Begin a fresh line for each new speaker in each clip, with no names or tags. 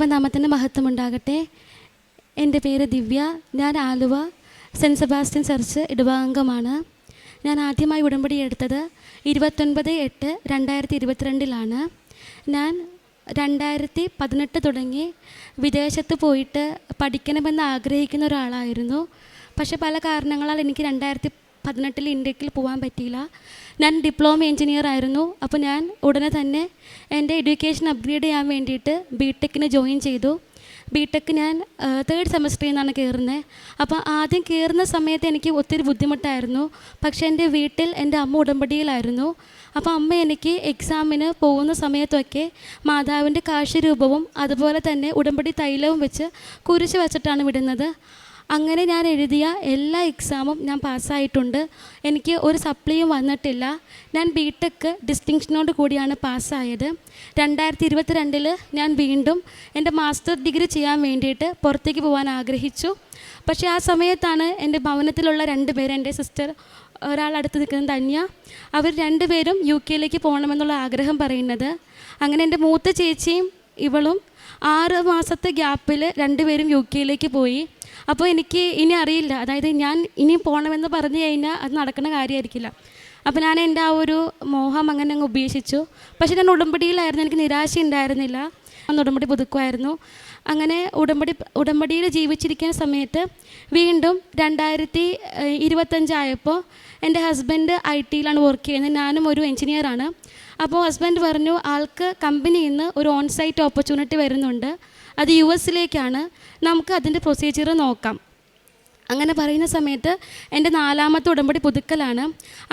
ദൈവനാമത്തിന്റെ മഹത്വം ഉണ്ടാകട്ടെ എന്റെ പേര് ദിവ്യ. ഞാൻ ആലുവ സെന്റ് സെബാസ്റ്റ്യൻ ചർച്ച് ഇടവാംഗമാണ്. ഞാൻ ആദ്യമായി ഉടമ്പടി എടുത്തത് ഇരുപത്തൊൻപത് എട്ട് രണ്ടായിരത്തി ഇരുപത്തിരണ്ടിലാണ് ഞാൻ രണ്ടായിരത്തി പതിനെട്ട് തുടങ്ങി വിദേശത്ത് പോയിട്ട് പഠിക്കണമെന്ന് ആഗ്രഹിക്കുന്ന ഒരാളായിരുന്നു. പക്ഷെ പല കാരണങ്ങളാൽ എനിക്ക് രണ്ടായിരത്തി പതിനെട്ടിൽ ഇന്ത്യയ്ക്ക് പോകാൻ പറ്റിയില്ല. ഞാൻ ഡിപ്ലോമ എഞ്ചിനീയർ ആയിരുന്നു. അപ്പോൾ ഞാൻ ഉടനെ തന്നെ എന്റെ എഡ്യൂക്കേഷൻ അപ്ഗ്രേഡ് ചെയ്യാൻ വേണ്ടിയിട്ട് ബി ടെക്കിന് ജോയിൻ ചെയ്തു. ബി ടെക് ഞാൻ തേർഡ് സെമസ്റ്ററിൽ നിന്നാണ് കയറുന്നത് അപ്പോൾ ആദ്യം കയറുന്ന സമയത്ത് എനിക്ക് ഒത്തിരി ബുദ്ധിമുട്ടായിരുന്നു. പക്ഷേ എന്റെ വീട്ടിൽ എന്റെ അമ്മ ഉടമ്പടിയിലായിരുന്നു. അപ്പോൾ അമ്മ എനിക്ക് എക്സാമിന് പോകുന്ന സമയത്തൊക്കെ മാതാവിന്റെ കാശരൂപവും അതുപോലെ തന്നെ ഉടമ്പടി തൈലവും വെച്ച് കുരിശ് വെച്ചിട്ടാണ് വിടുന്നത്. അങ്ങനെ ഞാൻ എഴുതിയ എല്ലാ എക്സാമും ഞാൻ പാസ്സായിട്ടുണ്ട് എനിക്ക് ഒരു സപ്ലിയും വന്നിട്ടില്ല. ഞാൻ ബി ടെക്ക് ഡിസ്റ്റിങ്ഷനോട് കൂടിയാണ് പാസ്സായത് രണ്ടായിരത്തി ഇരുപത്തിരണ്ടിൽ ഞാൻ വീണ്ടും എന്റെ മാസ്റ്റർ ഡിഗ്രി ചെയ്യാൻ വേണ്ടിയിട്ട് പുറത്തേക്ക് പോകാൻ ആഗ്രഹിച്ചു. പക്ഷേ ആ സമയത്താണ് എന്റെ ഭവനത്തിലുള്ള രണ്ട് പേര് എന്റെ സിസ്റ്റർ ഒരാൾ അടുത്ത് നിൽക്കുന്നത് ധന്യ. അവർ രണ്ടുപേരും യു കെയിലേക്ക് പോകണമെന്നുള്ള ആഗ്രഹം പറയുന്നത്. അങ്ങനെ എന്റെ മൂത്ത ചേച്ചിയും ഇവളും ആറ് മാസത്തെ ഗ്യാപ്പിൽ രണ്ടുപേരും യു കെയിലേക്ക് പോയി. അപ്പോൾ എനിക്ക് ഇനി അറിയില്ല. അതായത് ഞാൻ ഇനി പോകണമെന്ന് പറഞ്ഞു കഴിഞ്ഞാൽ അത് നടക്കുന്ന കാര്യമായിരിക്കില്ല. അപ്പോൾ ഞാൻ എന്റെ ആ ഒരു മോഹം അങ്ങനെ അങ്ങ് ഉപേക്ഷിച്ചു. പക്ഷേ ഞാൻ ഉടമ്പടിയിലായിരുന്നു. എനിക്ക് നിരാശ ഉണ്ടായിരുന്നില്ല. അന്ന് ഉടമ്പടി പുതുക്കുമായിരുന്നു. അങ്ങനെ ഉടമ്പടി ഉടമ്പടിയിൽ ജീവിച്ചിരിക്കുന്ന സമയത്ത് വീണ്ടും രണ്ടായിരത്തി ഇരുപത്തഞ്ചായപ്പോൾ എന്റെ ഹസ്ബൻഡ് ഐ ടിയിലാണ് വർക്ക് ചെയ്യുന്നത്. ഞാനും ഒരു എഞ്ചിനീയറാണ് അപ്പോൾ ഹസ്ബൻഡ് പറഞ്ഞു ആൾക്ക് കമ്പനിയിൽ നിന്ന് ഒരു ഓൺ സൈറ്റ് ഓപ്പർച്യൂണിറ്റി വരുന്നുണ്ട്. അത് യു എസിലേക്കാണ് നമുക്ക് അതിന്റെ പ്രൊസീജിയർ നോക്കാം. അങ്ങനെ പറയുന്ന സമയത്ത് എന്റെ നാലാമത്തെ ഉടമ്പടി പുതുക്കലാണ്.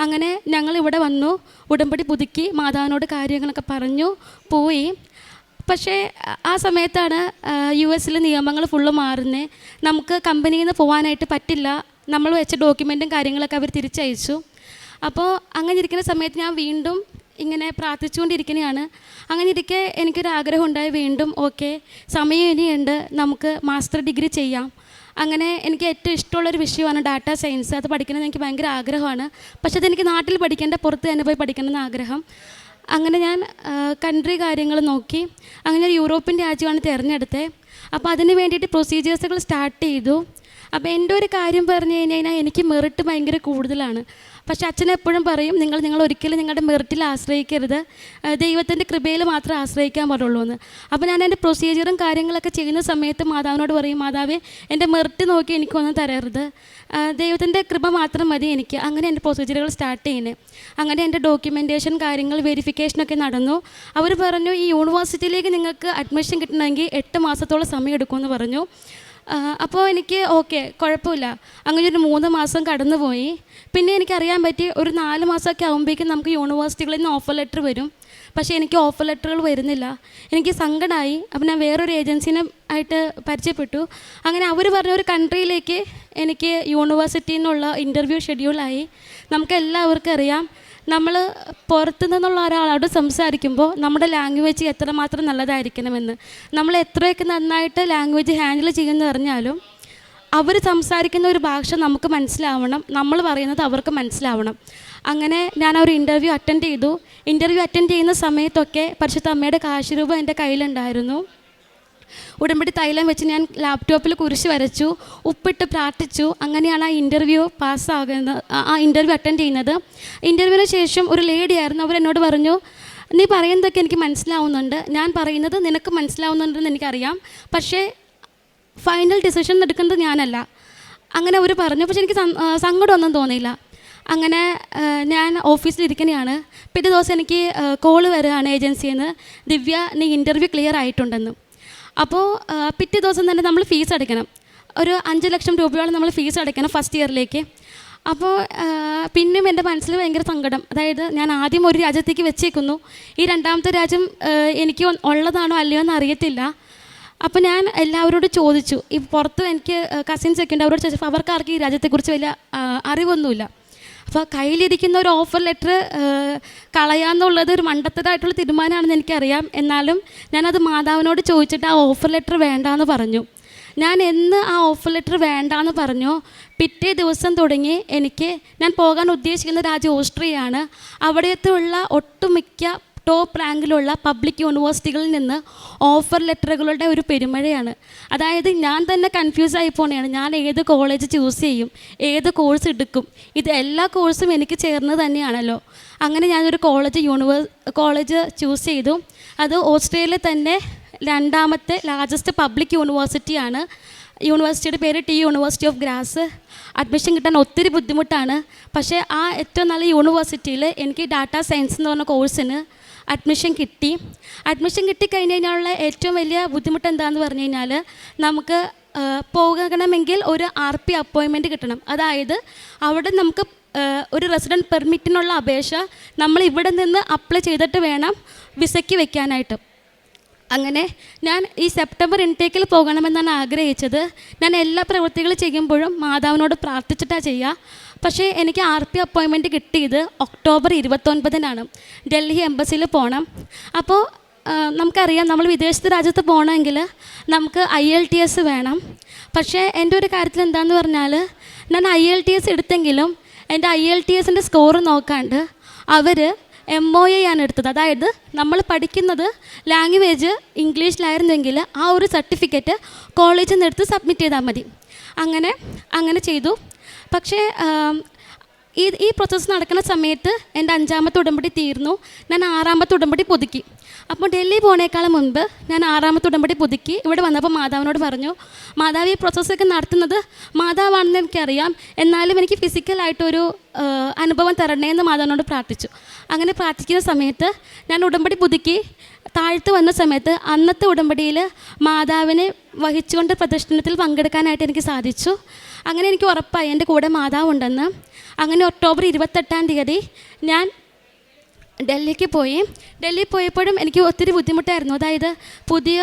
അങ്ങനെ ഞങ്ങൾ ഇവിടെ വന്നു ഉടമ്പടി പുതുക്കി മാതാവിനോട് കാര്യങ്ങളൊക്കെ പറഞ്ഞു പോയി. പക്ഷേ ആ സമയത്താണ് യു എസിലെ നിയമങ്ങൾ ഫുള്ള് മാറുന്നത് നമുക്ക് കമ്പനിയിൽ നിന്ന് പോകാനായിട്ട് പറ്റില്ല. നമ്മൾ വെച്ച ഡോക്യുമെന്റും കാര്യങ്ങളൊക്കെ അവർ തിരിച്ചയച്ചു. അപ്പോൾ അങ്ങനെ ഇരിക്കുന്ന സമയത്ത് ഞാൻ വീണ്ടും ഇങ്ങനെ പ്രാർത്ഥിച്ചുകൊണ്ടിരിക്കുന്നതാണ് അങ്ങനെ ഇരിക്കെ എനിക്കൊരു ആഗ്രഹം ഉണ്ടായി വീണ്ടും ഓക്കെ സമയം ഇനിയുണ്ട്. നമുക്ക് മാസ്റ്റർ ഡിഗ്രി ചെയ്യാം. അങ്ങനെ എനിക്ക് ഏറ്റവും ഇഷ്ടമുള്ളൊരു വിഷയമാണ് ഡാറ്റ സയൻസ്. അത് പഠിക്കണമെന്ന് എനിക്ക് ഭയങ്കര ആഗ്രഹമാണ്. പക്ഷേ അതെനിക്ക് നാട്ടിൽ പഠിക്കേണ്ട പുറത്ത് തന്നെ പോയി പഠിക്കണമെന്ന് ആഗ്രഹം. അങ്ങനെ ഞാൻ കൺട്രി കാര്യങ്ങൾ നോക്കി. അങ്ങനെ ഒരു യൂറോപ്യൻ രാജ്യമാണ് തിരഞ്ഞെടുത്തത് അപ്പോൾ അതിന് വേണ്ടിയിട്ട് പ്രൊസീജിയേഴ്സുകൾ സ്റ്റാർട്ട് ചെയ്തു. അപ്പോൾ എന്റെ ഒരു കാര്യം പറഞ്ഞു കഴിഞ്ഞാൽ എനിക്ക് മെറിറ്റ് ഭയങ്കര കൂടുതലാണ്. പക്ഷെ അച്ഛൻ എപ്പോഴും പറയും നിങ്ങൾ നിങ്ങൾ ഒരിക്കലും നിങ്ങളുടെ മെറിറ്റിൽ ആശ്രയിക്കരുത്. ദൈവത്തിന്റെ കൃപയിൽ മാത്രം ആശ്രയിക്കാൻ പാടുള്ളൂ എന്ന്. അപ്പോൾ ഞാൻ എന്റെ പ്രൊസീജിയറും കാര്യങ്ങളൊക്കെ ചെയ്യുന്ന സമയത്ത് മാതാവിനോട് പറയും മാതാവേ എന്റെ മെറിറ്റ് നോക്കി എനിക്കൊന്നും തരരുത്. ദൈവത്തിന്റെ കൃപ മാത്രം മതി എനിക്ക്. അങ്ങനെ എന്റെ പ്രൊസീജിയറുകൾ സ്റ്റാർട്ട് ചെയ്യുന്നത് അങ്ങനെ എന്റെ ഡോക്യുമെന്റേഷൻ കാര്യങ്ങൾ വെരിഫിക്കേഷനൊക്കെ നടന്നു. അവർ പറഞ്ഞു ഈ യൂണിവേഴ്സിറ്റിയിലേക്ക് നിങ്ങൾക്ക് അഡ്മിഷൻ കിട്ടണമെങ്കിൽ എട്ട് മാസത്തോളം സമയം എടുക്കുമെന്ന് പറഞ്ഞു. അപ്പോൾ എനിക്ക് ഓക്കെ കുഴപ്പമില്ല. അങ്ങനെ ഒരു മൂന്ന് മാസം കടന്നുപോയി. പിന്നെ എനിക്കറിയാൻ പറ്റി ഒരു നാല് മാസമൊക്കെ ആകുമ്പോഴേക്കും നമുക്ക് യൂണിവേഴ്സിറ്റികളിൽ നിന്ന് ഓഫർ ലെറ്റർ വരും. പക്ഷേ എനിക്ക് ഓഫർ ലെറ്ററുകൾ വരുന്നില്ല. എനിക്ക് സങ്കടമായി അപ്പം ഞാൻ വേറൊരു ഏജൻസിനെ ആയിട്ട് പരിചയപ്പെട്ടു. അങ്ങനെ അവർ പറഞ്ഞ ഒരു കൺട്രിയിലേക്ക് എനിക്ക് യൂണിവേഴ്സിറ്റിയിൽ നിന്നുള്ള ഇന്റർവ്യൂ ഷെഡ്യൂളായി നമുക്ക് എല്ലാവർക്കും അറിയാം. നമ്മൾ പുറത്തു നിന്നുള്ള ഒരാളോട് സംസാരിക്കുമ്പോൾ നമ്മുടെ ലാംഗ്വേജ് എത്രമാത്രം നല്ലതായിരിക്കണമെന്ന്. നമ്മൾ എത്രയൊക്കെ നന്നായിട്ട് ലാംഗ്വേജ് ഹാൻഡിൽ ചെയ്യുമെന്ന് പറഞ്ഞാലും അവർ സംസാരിക്കുന്ന ഒരു ഭാഷ നമുക്ക് മനസ്സിലാവണം നമ്മൾ പറയുന്നത് അവർക്ക് മനസ്സിലാവണം. അങ്ങനെ ഞാൻ ഒരു ഇന്റർവ്യൂ അറ്റൻഡ് ചെയ്തു. ഇന്റർവ്യൂ അറ്റൻഡ് ചെയ്യുന്ന സമയത്തൊക്കെ പരിശുദ്ധ അമ്മയുടെ കാശുരൂപം എന്റെ കയ്യിലുണ്ടായിരുന്നു. ഉടമ്പടി തൈലം വെച്ച് ഞാൻ ലാപ്ടോപ്പിൽ കുരിശ് വരച്ചു ഉപ്പിട്ട് പ്രാർത്ഥിച്ചു. അങ്ങനെയാണ് ആ ഇന്റർവ്യൂ പാസ്സാകുന്നത് ആ ഇന്റർവ്യൂ അറ്റൻഡ് ചെയ്യുന്നത്. ഇന്റർവ്യൂവിന് ശേഷം ഒരു ലേഡി ആയിരുന്നു. അവർ എന്നോട് പറഞ്ഞു നീ പറയുന്നതൊക്കെ എനിക്ക് മനസ്സിലാവുന്നുണ്ട്. ഞാൻ പറയുന്നത് നിനക്ക് മനസ്സിലാവുന്നുണ്ടെന്ന് എനിക്കറിയാം. പക്ഷേ ഫൈനൽ ഡിസിഷൻ എടുക്കുന്നത് ഞാനല്ല. അങ്ങനെ അവർ പറഞ്ഞു. പക്ഷെ എനിക്ക് സങ്കടമൊന്നും തോന്നിയില്ല. അങ്ങനെ ഞാൻ ഓഫീസിലിരിക്കുന്നതാണ് പിറ്റേ ദിവസം എനിക്ക് കോൾ വരികയാണ് ഏജൻസിയിൽ നിന്ന്. ദിവ്യ നീ ഇന്റർവ്യൂ ക്ലിയർ ആയിട്ടുണ്ടെന്ന്. അപ്പോൾ പിറ്റേ ദിവസം തന്നെ നമ്മൾ ഫീസ് അടയ്ക്കണം. ഒരു അഞ്ച് ലക്ഷം രൂപയാണ് നമ്മൾ ഫീസ് അടയ്ക്കണം ഫസ്റ്റ് ഇയറിലേക്ക് അപ്പോൾ പിന്നെയും എന്റെ മനസ്സിൽ ഭയങ്കര സങ്കടം. അതായത് ഞാൻ ആദ്യം ഒരു രാജ്യത്തേക്ക് വെച്ചേക്കുന്നു. ഈ രണ്ടാമത്തെ രാജ്യം എനിക്ക് ഉള്ളതാണോ അല്ലയോ എന്ന് അറിയത്തില്ല. അപ്പോൾ ഞാൻ എല്ലാവരോടും ചോദിച്ചു. ഈ പുറത്ത് എനിക്ക് കസിൻസ് ഒക്കെ ഉണ്ട്. അവരോട് ചോദിച്ചപ്പോൾ അവർക്കാർക്ക് ഈ രാജ്യത്തെക്കുറിച്ച് വലിയ അറിവൊന്നുമില്ല. അപ്പോൾ കയ്യിലിരിക്കുന്ന ഒരു ഓഫർ ലെറ്റർ കളയാന്നുള്ളത് ഒരു മണ്ടത്തരായിട്ടുള്ള തീരുമാനമാണെന്ന് എനിക്കറിയാം. എന്നാലും ഞാനത് മാതാവിനോട് ചോദിച്ചിട്ട് ആ ഓഫർ ലെറ്റർ വേണ്ടാന്ന് പറഞ്ഞു. ഞാൻ എന്ന് ആ ഓഫർ ലെറ്റർ വേണ്ടാന്ന് പറഞ്ഞു പിറ്റേ ദിവസം തുടങ്ങി എനിക്ക് ഞാൻ പോകാൻ ഉദ്ദേശിക്കുന്ന രാജ്യം ഓസ്ട്രിയയാണ്. അവിടത്തുള്ള ഒട്ടുമിക്ക ടോപ്പ് റാങ്കിലുള്ള പബ്ലിക് യൂണിവേഴ്സിറ്റികളിൽ നിന്ന് ഓഫർ ലെറ്ററുകളുടെ ഒരു പെരുമഴയാണ്. അതായത് ഞാൻ തന്നെ കൺഫ്യൂസ് ആയി പോണെയാണ്. ഞാൻ ഏത് കോളേജ് ചൂസ് ചെയ്യും ഏത് കോഴ്സ് എടുക്കും ഇത് എല്ലാ കോഴ്സും എനിക്ക് ചേർന്ന് തന്നെയാണല്ലോ. അങ്ങനെ ഞാനൊരു കോളേജ് യൂണിവേഴ്സ് കോളേജ് ചൂസ് ചെയ്തു. അത് ഓസ്ട്രേലിയയിൽ തന്നെ രണ്ടാമത്തെ ലാർജസ്റ്റ് പബ്ലിക് യൂണിവേഴ്സിറ്റിയാണ് യൂണിവേഴ്സിറ്റിയുടെ പേര് T university of Graz admission കിട്ടാൻ ഒത്തിരി ബുദ്ധിമുട്ടാണ്. പക്ഷേ ആ ഏറ്റവും നല്ല യൂണിവേഴ്സിറ്റിയിൽ എനിക്ക് ഡാറ്റാ സയൻസ് എന്ന് പറഞ്ഞ കോഴ്സിന് അഡ്മിഷൻ കിട്ടി. അഡ്മിഷൻ കിട്ടിക്കഴിഞ്ഞ് കഴിഞ്ഞാലുള്ള ഏറ്റവും വലിയ ബുദ്ധിമുട്ട് എന്താണെന്ന് പറഞ്ഞു കഴിഞ്ഞാൽ നമുക്ക് പോകണമെങ്കിൽ ഒരു ആർ പി അപ്പോയിൻമെന്റ് കിട്ടണം. അതായത് അവിടെ നമുക്ക് ഒരു റെസിഡന്റ് പെർമിറ്റിനുള്ള അപേക്ഷ നമ്മൾ ഇവിടെ നിന്ന് അപ്ലൈ ചെയ്തിട്ട് വേണം വിസയ്ക്ക് വെക്കാനായിട്ട്. അങ്ങനെ ഞാൻ ഈ സെപ്റ്റംബർ ഇൻടേക്കിൽ പോകണമെന്നാണ് ആഗ്രഹിച്ചത്. ഞാൻ എല്ലാ പ്രവൃത്തികളും ചെയ്യുമ്പോഴും മാതാവിനോട് പ്രാർത്ഥിച്ചിട്ടാണ് ചെയ്യുക പക്ഷേ എനിക്ക് ആർ പി അപ്പോയിൻമെന്റ് കിട്ടിയത് ഒക്ടോബർ ഇരുപത്തൊൻപതിനാണ്. ഡൽഹി എംബസിയിൽ പോകണം അപ്പോൾ നമുക്കറിയാം നമ്മൾ വിദേശത്ത് രാജ്യത്ത് പോകണമെങ്കിൽ നമുക്ക് ഐ എൽ ടി എസ് വേണം. പക്ഷേ എന്റെ ഒരു കാര്യത്തിൽ എന്താണെന്ന് പറഞ്ഞാൽ ഞാൻ ഐ എൽ ടി എസ് എടുത്തെങ്കിലും എന്റെ ഐ എൽ ടി എസിന്റെ സ്കോർ നോക്കാണ്ട് അവർ എം ഒ എ ആണ് എടുത്തത്. അതായത് നമ്മൾ പഠിക്കുന്നത് ലാംഗ്വേജ് ഇംഗ്ലീഷിലായിരുന്നെങ്കിൽ ആ ഒരു സർട്ടിഫിക്കറ്റ് കോളേജിൽ നിന്ന് എടുത്ത് സബ്മിറ്റ് ചെയ്താൽ മതി. അങ്ങനെ അങ്ങനെ ചെയ്തു. പക്ഷേ ഈ ഈ പ്രോസസ്സ് നടക്കുന്ന സമയത്ത് എന്റെ അഞ്ചാമത്തെ ഉടമ്പടി തീർന്നു. ഞാൻ ആറാമത്തെ ഉടമ്പടി പുതുക്കി. അപ്പോൾ ഡൽഹി പോണേക്കാളും മുൻപ് ഞാൻ ആറാമത്തെ ഉടമ്പടി പുതുക്കി. ഇവിടെ വന്നപ്പോൾ മാതാവിനോട് പറഞ്ഞു മാതാവ് ഈ പ്രോസസ്സൊക്കെ നടത്തുന്നത് മാതാവാണെന്ന് എനിക്കറിയാം. എന്നാലും എനിക്ക് ഫിസിക്കലായിട്ടൊരു അനുഭവം തരണേ എന്ന് മാതാവിനോട് പ്രാർത്ഥിച്ചു. അങ്ങനെ പ്രാർത്ഥിക്കുന്ന സമയത്ത് ഞാൻ ഉടമ്പടി പുതുക്കി. താഴ്ത്തു വന്ന സമയത്ത് അന്നത്തെ ഉടമ്പടിയിൽ മാതാവിനെ വഹിച്ചുകൊണ്ട് പ്രദർശനത്തിൽ പങ്കെടുക്കാനായിട്ട് എനിക്ക് സാധിച്ചു. അങ്ങനെ എനിക്ക് ഉറപ്പായി എന്റെ കൂടെ മാതാവുണ്ടെന്ന്. അങ്ങനെ ഒക്ടോബർ ഇരുപത്തെട്ടാം തീയതി ഞാൻ ഡൽഹിക്ക് പോയി. ഡൽഹി പോയപ്പോഴും എനിക്ക് ഒത്തിരി ബുദ്ധിമുട്ടായിരുന്നു. അതായത് പുതിയ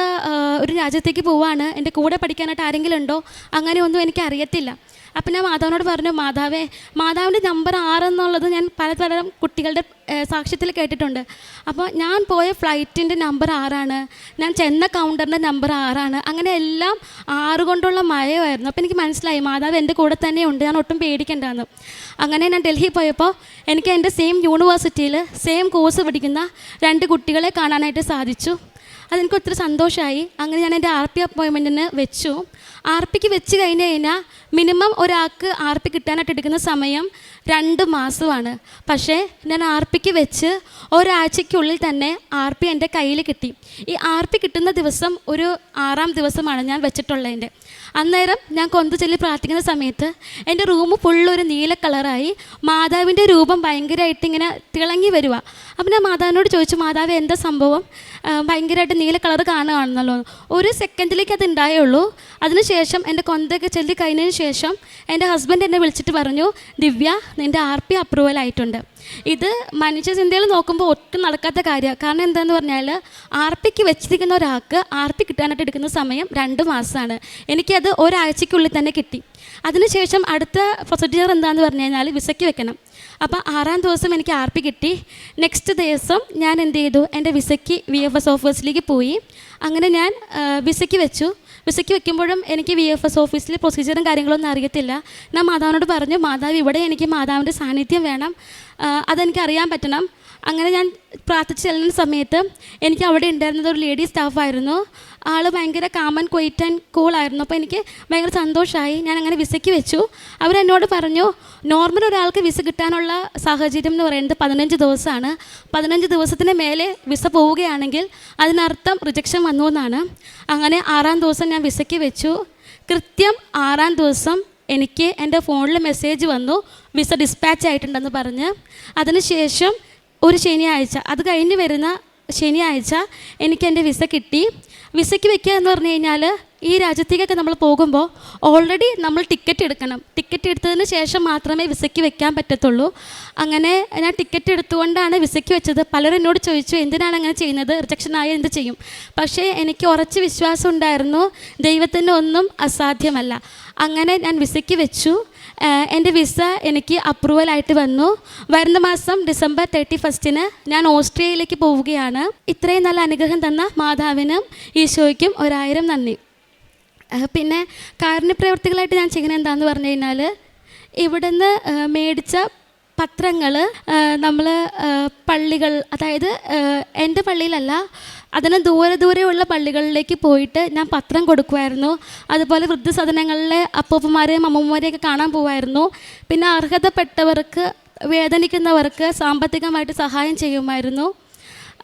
ഒരു രാജ്യത്തേക്ക് പോവാണ്. എന്റെ കൂടെ പഠിക്കാനായിട്ട് ആരെങ്കിലും ഉണ്ടോ അങ്ങനെയൊന്നും എനിക്ക് അറിയത്തില്ല. അപ്പം ഞാൻ മാതാവിനോട് പറഞ്ഞു മാതാവേ മാതാവിന്റെ നമ്പർ ആറ് എന്നുള്ളത് ഞാൻ പലതരം കുട്ടികളുടെ സാക്ഷ്യത്തിൽ കേട്ടിട്ടുണ്ട്. അപ്പോൾ ഞാൻ പോയ ഫ്ലൈറ്റിന്റെ നമ്പർ ആറാണ്. ഞാൻ ചെന്ന കൗണ്ടറിന്റെ നമ്പർ ആറാണ്. അങ്ങനെ എല്ലാം ആറ് കൊണ്ടുള്ള മയമായിരുന്നു അപ്പോൾ എനിക്ക് മനസ്സിലായി മാതാവ് എന്റെ കൂടെ തന്നെ ഉണ്ട്. ഞാൻ ഒട്ടും പേടിക്കണ്ടെന്ന്. അങ്ങനെ ഞാൻ ഡൽഹി പോയപ്പോൾ എനിക്ക് എന്റെ സെയിം യൂണിവേഴ്സിറ്റിയിൽ സെയിം കോഴ്സ് പഠിക്കുന്ന രണ്ട് കുട്ടികളെ കാണാനായിട്ട് സാധിച്ചു. അതെനിക്ക് ഒത്തിരി സന്തോഷമായി അങ്ങനെ ഞാൻ എന്റെ ആർ പി അപ്പോയിൻമെന്റിന് വെച്ചു. ആർ പിക്ക് വെച്ച് കഴിഞ്ഞ് കഴിഞ്ഞാൽ മിനിമം ഒരാൾക്ക് ആർ പി കിട്ടാനായിട്ട് എടുക്കുന്ന സമയം രണ്ട് മാസമാണ്. പക്ഷേ ഞാൻ ആർ പിക്ക് വെച്ച് ഒരാഴ്ചയ്ക്കുള്ളിൽ തന്നെ ആർ പി എന്റെ കയ്യിൽ കിട്ടി. ഈ ആർ പി കിട്ടുന്ന ദിവസം ഒരു ആറാം ദിവസമാണ് ഞാൻ വെച്ചിട്ടുള്ളതിന്റെ. അന്നേരം ഞാൻ കൊന്തു ചൊല്ലി പ്രാർത്ഥിക്കുന്ന സമയത്ത് എന്റെ റൂം ഫുള്ളൊരു നീല കളറായി. മാതാവിന്റെ രൂപം ഭയങ്കരമായിട്ട് ഇങ്ങനെ തിളങ്ങി വരിക അപ്പം ഞാൻ മാതാവിനോട് ചോദിച്ചു മാതാവ് എന്താ സംഭവം? ഭയങ്കരമായിട്ട് നീല കളർ കാണുകയാണെന്നല്ലോ. ഒരു സെക്കൻഡിലേക്ക് അത് ഉണ്ടായുള്ളൂ. അതിനുശേഷം എന്റെ കൊന്തൊക്കെ ചൊല്ലി കഴിഞ്ഞതിന് ശേഷം എന്റെ ഹസ്ബൻഡ് എന്നെ വിളിച്ചിട്ട് പറഞ്ഞു ദിവ്യ നിന്റെ ആർ പി അപ്രൂവൽ ആയിട്ടുണ്ട്. ഇത് മനുഷ്യചിന്തയിൽ നോക്കുമ്പോൾ ഒട്ടും നടക്കാത്ത കാര്യമാണ്. കാരണം എന്താണെന്ന് പറഞ്ഞാൽ ആർ പിക്ക് വെച്ചിരിക്കുന്ന ഒരാൾക്ക് ആർ പി കിട്ടാനായിട്ട് എടുക്കുന്ന സമയം രണ്ട് മാസമാണ്. എനിക്കത് ഒരാഴ്ചയ്ക്കുള്ളിൽ തന്നെ കിട്ടി. അതിനുശേഷം അടുത്ത പ്രൊസീജിയർ എന്താണെന്ന് പറഞ്ഞു കഴിഞ്ഞാൽ വിസയ്ക്ക് വെക്കണം. അപ്പോൾ ആറാം ദിവസം എനിക്ക് ആർ പി കിട്ടി. നെക്സ്റ്റ് ദിവസം ഞാൻ എന്ത് ചെയ്തു? എന്റെ വിസയ്ക്ക് വി എഫ് എസ് ഓഫീസിലേക്ക് പോയി. അങ്ങനെ ഞാൻ വിസയ്ക്ക് വെച്ചു. വിസയ്ക്ക് വെക്കുമ്പോഴും എനിക്ക് വി എഫ് എസ് ഓഫീസിൽ പ്രൊസീജിയറും കാര്യങ്ങളൊന്നും അറിയത്തില്ല. ഞാൻ മാതാവിനോട് പറഞ്ഞു മാതാവ് ഇവിടെ എനിക്ക് മാതാവിന്റെ സാന്നിധ്യം വേണം. അതെനിക്ക് അറിയാൻ പറ്റണം. അങ്ങനെ ഞാൻ പ്രാർത്ഥിച്ച് ചെല്ലുന്ന സമയത്ത് എനിക്ക് അവിടെ ഉണ്ടായിരുന്നത് ഒരു ലേഡി സ്റ്റാഫായിരുന്നു ആൾ ഭയങ്കര കാമൻ ക്വൈറ്റ് ആൻഡ് കൂൾ ആയിരുന്നു. അപ്പോൾ എനിക്ക് ഭയങ്കര സന്തോഷമായി ഞാൻ അങ്ങനെ വിസയ്ക്ക് വെച്ചു. അവരെന്നോട് പറഞ്ഞു നോർമൽ ഒരാൾക്ക് വിസ കിട്ടാനുള്ള സാഹചര്യം എന്ന് പറയുന്നത് പതിനഞ്ച് ദിവസമാണ്. പതിനഞ്ച് ദിവസത്തിന് മേലെ വിസ പോവുകയാണെങ്കിൽ അതിനർത്ഥം റിജക്ഷൻ വന്നു എന്നാണ്. അങ്ങനെ ആറാം ദിവസം ഞാൻ വിസയ്ക്ക് വെച്ചു. കൃത്യം ആറാം ദിവസം എനിക്ക് എന്റെ ഫോണിൽ മെസ്സേജ് വന്നു. വിസ ഡിസ്പാച്ച് ആയിട്ടുണ്ടെന്ന് പറഞ്ഞ്. അതിനുശേഷം ഒരു ശനിയാഴ്ച. അത് കഴിഞ്ഞ് വരുന്ന ശനിയാഴ്ച എനിക്ക് എന്റെ വിസ കിട്ടി. വിസയ്ക്ക് വെക്കുക എന്ന് പറഞ്ഞു കഴിഞ്ഞാൽ ഈ രാജ്യത്തേക്കൊക്കെ നമ്മൾ പോകുമ്പോൾ ഓൾറെഡി നമ്മൾ ടിക്കറ്റ് എടുക്കണം. ടിക്കറ്റ് എടുത്തതിന് ശേഷം മാത്രമേ വിസയ്ക്ക് വെക്കാൻ പറ്റത്തുള്ളൂ. അങ്ങനെ ഞാൻ ടിക്കറ്റ് എടുത്തുകൊണ്ടാണ് വിസയ്ക്ക് വെച്ചത്. പലരും എന്നോട് ചോദിച്ചു എന്തിനാണ് അങ്ങനെ ചെയ്യുന്നത്? റിജക്ഷൻ ആയ എന്ത് ചെയ്യും? പക്ഷേ എനിക്ക് ഉറച്ച് വിശ്വാസം ഉണ്ടായിരുന്നു. ദൈവത്തിന് ഒന്നും അസാധ്യമല്ല. അങ്ങനെ ഞാൻ വിസയ്ക്ക് വെച്ചു. എന്റെ വിസ എനിക്ക് അപ്രൂവൽ ആയിട്ട് വന്നു. വരുന്ന മാസം ഡിസംബർ തേർട്ടി ഫസ്റ്റിന് ഞാൻ ഓസ്ട്രേലിയയിലേക്ക് പോവുകയാണ്. ഇത്രയും നല്ല അനുഗ്രഹം തന്ന മാതാവിനും ഈശോയ്ക്കും ഒരായിരം നന്ദി. പിന്നെ കാരുണ്യ പ്രവർത്തികളായിട്ട് ഞാൻ ചെയ്യുന്നത് എന്താണെന്ന് പറഞ്ഞു കഴിഞ്ഞാൽ ഇവിടുന്ന് മേടിച്ച പത്രങ്ങൾ നമ്മൾ പള്ളികൾ അതായത് എന്റെ പള്ളിയിലല്ല അതിന് ദൂരെ ദൂരെയുള്ള പള്ളികളിലേക്ക് പോയിട്ട് ഞാൻ പത്രം കൊടുക്കുമായിരുന്നു. അതുപോലെ വൃദ്ധസദനങ്ങളിലെ അപ്പൂപ്പന്മാരെയും അമ്മൂമ്മമാരെയൊക്കെ കാണാൻ പോകുമായിരുന്നു പിന്നെ അർഹതപ്പെട്ടവർക്ക് വേദനിക്കുന്നവർക്ക് സാമ്പത്തികമായിട്ട് സഹായം ചെയ്യുമായിരുന്നു.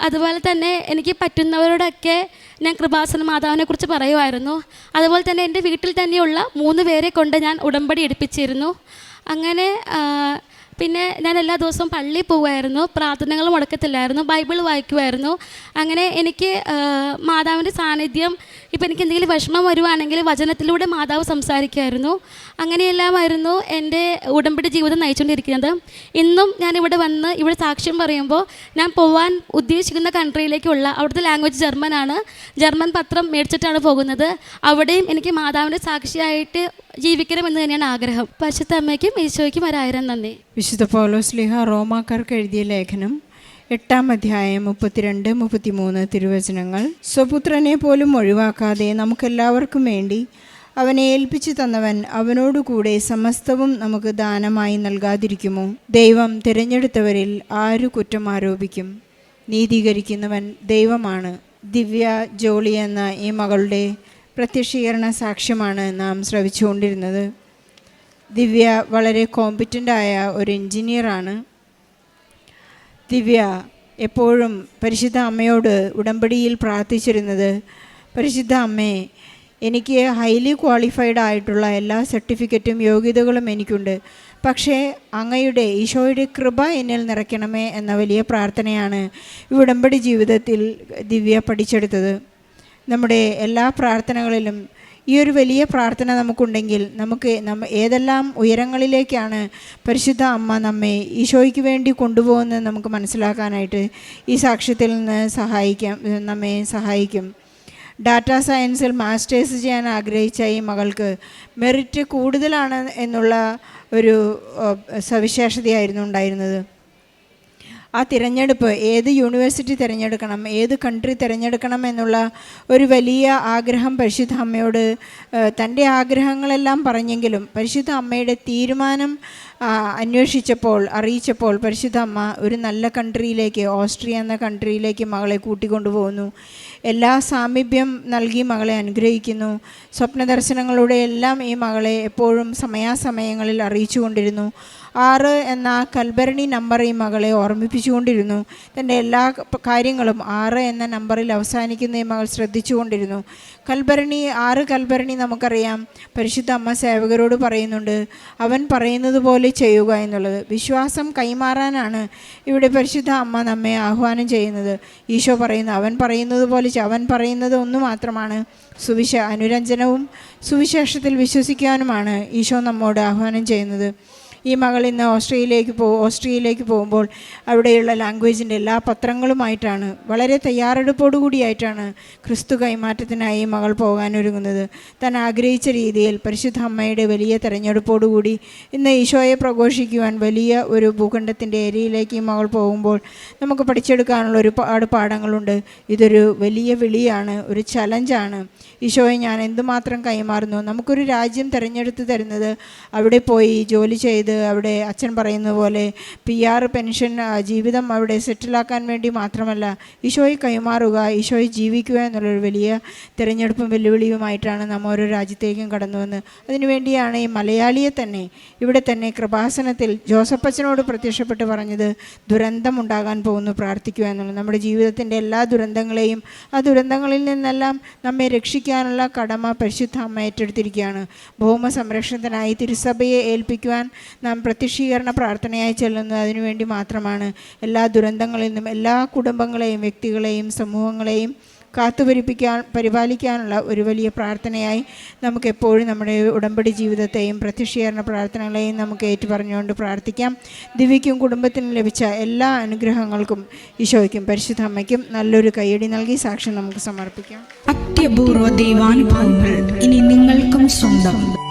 അതുപോലെ തന്നെ എനിക്ക് പറ്റുന്നവരോടൊക്കെ ഞാൻ കൃപാസന മാതാവിനെ കുറിച്ച് പറയുമായിരുന്നു. അതുപോലെ തന്നെ എന്റെ വീട്ടിൽ തന്നെയുള്ള മൂന്ന് പേരെ കൊണ്ട് ഞാൻ ഉടമ്പടി എടുപ്പിച്ചിരുന്നു. അങ്ങനെ പിന്നെ ഞാൻ എല്ലാ ദിവസവും പള്ളിയിൽ പോകുമായിരുന്നു പ്രാർത്ഥനകൾ മുടക്കത്തില്ലായിരുന്നു. ബൈബിൾ വായിക്കുമായിരുന്നു. അങ്ങനെ എനിക്ക് മാതാവിന്റെ സാന്നിധ്യം ഇപ്പം എനിക്ക് എന്തെങ്കിലും വിഷമം വരുവാണെങ്കിൽ വചനത്തിലൂടെ മാതാവ് സംസാരിക്കുമായിരുന്നു. അങ്ങനെയെല്ലാമായിരുന്നു എന്റെ ഉടമ്പടി ജീവിതം നയിച്ചുകൊണ്ടിരിക്കുന്നത്. ഇന്നും ഞാൻ ഇവിടെ വന്ന് ഇവിടെ സാക്ഷ്യം പറയുമ്പോൾ ഞാൻ പോവാൻ ഉദ്ദേശിക്കുന്ന കൺട്രിയിലേക്കുള്ള അവിടുത്തെ ലാംഗ്വേജ് ജർമ്മനാണ്. ജർമ്മൻ പത്രം മേടിച്ചിട്ടാണ് പോകുന്നത്. അവിടെയും എനിക്ക് മാതാവിന്റെ സാക്ഷിയായിട്ട് ജീവിക്കണമെന്ന് തന്നെയാണ് ആഗ്രഹം. പരിശുദ്ധ അമ്മയ്ക്കും ഈശോയ്ക്കും ഒരായിരം നന്ദി.
വിശുദ്ധ പൗലോസ് സ്ലിഹ റോമാക്കാർക്ക് എഴുതിയ ലേഖനം എട്ടാം അധ്യായം മുപ്പത്തിരണ്ട് മുപ്പത്തിമൂന്ന് തിരുവചനങ്ങൾ. സ്വപുത്രനെ പോലും ഒഴിവാക്കാതെ നമുക്കെല്ലാവർക്കും വേണ്ടി അവനെ ഏൽപ്പിച്ചു തന്നവൻ അവനോടുകൂടെ സമസ്തവും നമുക്ക് ദാനമായി നൽകാതിരിക്കുമോ? ദൈവം തിരഞ്ഞെടുത്തവരിൽ ആരു കുറ്റം ആരോപിക്കും? നീതീകരിക്കുന്നവൻ ദൈവമാണ്. ദിവ്യ ജോളി എന്ന ഈ മകളുടെ പ്രത്യക്ഷീകരണ സാക്ഷ്യമാണ് നാം ശ്രവിച്ചുകൊണ്ടിരുന്നത്. ദിവ്യ വളരെ കോമ്പറ്റന്റായ ഒരു എൻജിനീയറാണ്. ദിവ്യ എപ്പോഴും പരിശുദ്ധ അമ്മയോട് ഉടമ്പടിയിൽ പ്രാർത്ഥിച്ചിരുന്നത് പരിശുദ്ധ അമ്മേ എനിക്ക് ഹൈലി ക്വാളിഫൈഡ് ആയിട്ടുള്ള എല്ലാ സർട്ടിഫിക്കറ്റും യോഗ്യതകളും എനിക്കുണ്ട്. പക്ഷേ അങ്ങയുടെ ഈശോയുടെ കൃപ എന്നിൽ നിറയ്ക്കണമേ എന്ന വലിയ പ്രാർത്ഥനയാണ് ഈ ഉടമ്പടി ജീവിതത്തിൽ ദിവ്യ പഠിച്ചെടുത്തത്. നമ്മുടെ എല്ലാ പ്രാർത്ഥനകളിലും ഈ ഒരു വലിയ പ്രാർത്ഥന നമുക്കുണ്ടെങ്കിൽ നമുക്ക് നമ്മ ഏതെല്ലാം ഉയരങ്ങളിലേക്കാണ് പരിശുദ്ധ അമ്മ നമ്മെ ഈശോയ്ക്ക് വേണ്ടി കൊണ്ടുപോകുന്നത് നമുക്ക് മനസ്സിലാക്കാനായിട്ട് ഈ സാക്ഷ്യത്തിൽ നിന്ന് സഹായിക്കാം നമ്മെ സഹായിക്കും. ഡാറ്റാ സയൻസിൽ മാസ്റ്റേഴ്സ് ചെയ്യാൻ ആഗ്രഹിച്ച ഈ മകൾക്ക് മെറിറ്റ് കൂടുതലാണ് എന്നുള്ള ഒരു സവിശേഷതയായിരുന്നു ഉണ്ടായിരുന്നത്. ആ തിരഞ്ഞെടുപ്പ് ഏത് യൂണിവേഴ്സിറ്റി തിരഞ്ഞെടുക്കണം ഏത് കൺട്രി തിരഞ്ഞെടുക്കണം എന്നുള്ള ഒരു വലിയ ആഗ്രഹം പരിശുദ്ധ അമ്മയോട് തന്റെ ആഗ്രഹങ്ങളെല്ലാം പറഞ്ഞെങ്കിലും പരിശുദ്ധ അമ്മയുടെ തീരുമാനം അന്വേഷിച്ചപ്പോൾ അറിയിച്ചപ്പോൾ പരിശുദ്ധ അമ്മ ഒരു നല്ല കൺട്രിയിലേക്ക് ഓസ്ട്രിയ എന്ന കൺട്രിയിലേക്ക് മകളെ കൂട്ടിക്കൊണ്ടുപോകുന്നു. എല്ലാ സാമീപ്യം നൽകി മകളെ അനുഗ്രഹിക്കുന്നു. സ്വപ്ന ദർശനങ്ങളുടെ എല്ലാം ഈ മകളെ എപ്പോഴും സമയാസമയങ്ങളിൽ അറിയിച്ചുകൊണ്ടിരുന്നു. ആറ് എന്ന കൽഭരണി നമ്പർ ഈ മകളെ ഓർമ്മിപ്പിച്ചുകൊണ്ടിരുന്നു. തന്റെ എല്ലാ കാര്യങ്ങളും ആറ് എന്ന നമ്പറിൽ അവസാനിക്കുന്ന ഈ മകൾ ശ്രദ്ധിച്ചുകൊണ്ടിരുന്നു. കൽഭരണി ആറ് കൽഭരണി നമുക്കറിയാം. പരിശുദ്ധ അമ്മ സേവകരോട് പറയുന്നുണ്ട് അവൻ പറയുന്നത് പോലെ ചെയ്യുക എന്നുള്ളത്. വിശ്വാസം കൈമാറാനാണ് ഇവിടെ പരിശുദ്ധ അമ്മ നമ്മെ ആഹ്വാനം ചെയ്യുന്നത്. ഈശോ പറയുന്നു അവൻ പറയുന്നത് പോലെ അവൻ പറയുന്നത് ഒന്ന് മാത്രമാണ്. സുവിശ അനുരഞ്ജനവും സുവിശേഷത്തിൽ വിശ്വസിക്കാനുമാണ് ഈശോ നമ്മോട് ആഹ്വാനം ചെയ്യുന്നത്. ഈ മകൾ ഇന്ന് ഓസ്ട്രേലിയയിലേക്ക് പോ ഓസ്ട്രിയയിലേക്ക് പോകുമ്പോൾ അവിടെയുള്ള ലാംഗ്വേജിന്റെ എല്ലാ പത്രങ്ങളുമായിട്ടാണ് വളരെ തയ്യാറെടുപ്പോടു കൂടിയായിട്ടാണ് ക്രിസ്തു കൈമാറ്റത്തിനായി മകൾ പോകാനൊരുങ്ങുന്നത്. താൻ ആഗ്രഹിച്ച രീതിയിൽ പരിശുദ്ധ അമ്മയുടെ വലിയ തെരഞ്ഞെടുപ്പോടുകൂടി ഇന്ന് ഈശോയെ പ്രഘോഷിക്കുവാൻ വലിയ ഒരു ഭൂഖണ്ഡത്തിന്റെ ഏരിയയിലേക്ക് ഈ മകൾ പോകുമ്പോൾ നമുക്ക് പഠിച്ചെടുക്കാനുള്ള ഒരുപാട് പാഠങ്ങളുണ്ട്. ഇതൊരു വലിയ വിളിയാണ് ഒരു ചലഞ്ചാണ്. ഈശോയെ ഞാൻ എന്തുമാത്രം കൈമാറുന്നു? നമുക്കൊരു രാജ്യം തിരഞ്ഞെടുത്ത് തരുന്നത് അവിടെ പോയി ജോലി ചെയ്ത് അവിടെ അച്ഛൻ പറയുന്ന പോലെ പി ആർ പെൻഷൻ ജീവിതം അവിടെ സെറ്റിലാക്കാൻ വേണ്ടി മാത്രമല്ല ഈശോയെ കൈമാറുക ഈശോയെ ജീവിക്കുക എന്നുള്ളൊരു വലിയ തിരഞ്ഞെടുപ്പും വെല്ലുവിളിയുമായിട്ടാണ് നാം ഓരോ രാജ്യത്തേക്കും കടന്നു വന്ന് അതിനുവേണ്ടിയാണ് ഈ മലയാളിയെ തന്നെ ഇവിടെ തന്നെ കൃപാസനത്തിൽ ജോസഫച്ചനോട് പ്രത്യക്ഷപ്പെട്ട് പറഞ്ഞത് ദുരന്തം ഉണ്ടാകാൻ പോകുന്നു പ്രാർത്ഥിക്കുക എന്നുള്ളത്. നമ്മുടെ ജീവിതത്തിന്റെ എല്ലാ ദുരന്തങ്ങളെയും ആ ദുരന്തങ്ങളിൽ നിന്നെല്ലാം നമ്മെ രക്ഷിക്കാനുള്ള കടമ പരിശുദ്ധ അമ്മ ഏറ്റെടുത്തിരിക്കുകയാണ്. ഭൗമ സംരക്ഷണത്തിനായി തിരുസഭയെ ഏൽപ്പിക്കുവാൻ നാം പ്രത്യക്ഷീകരണ പ്രാർത്ഥനയായി ചെല്ലുന്നത് അതിനുവേണ്ടി മാത്രമാണ് എല്ലാ ദുരന്തങ്ങളിൽ നിന്നും എല്ലാ കുടുംബങ്ങളെയും വ്യക്തികളെയും സമൂഹങ്ങളെയും കാത്തുപരിപ്പിക്കാൻ പരിപാലിക്കാനുള്ള ഒരു വലിയ പ്രാർത്ഥനയായി നമുക്കെപ്പോഴും നമ്മുടെ ഉടമ്പടി ജീവിതത്തെയും പ്രത്യക്ഷീകരണ പ്രാർത്ഥനകളെയും നമുക്ക് ഏറ്റുപറഞ്ഞുകൊണ്ട് പ്രാർത്ഥിക്കാം. ദിവ്യയ്ക്കും കുടുംബത്തിനും ലഭിച്ച എല്ലാ അനുഗ്രഹങ്ങൾക്കും ഈശോയ്ക്കും പരിശുദ്ധ അമ്മയ്ക്കും നല്ലൊരു കൈയടി നൽകി സാക്ഷ്യം നമുക്ക് സമർപ്പിക്കാം.
അത്യപൂർവ ദൈവാനുഭവങ്ങൾ ഇനി നിങ്ങൾക്കും സ്വന്തം.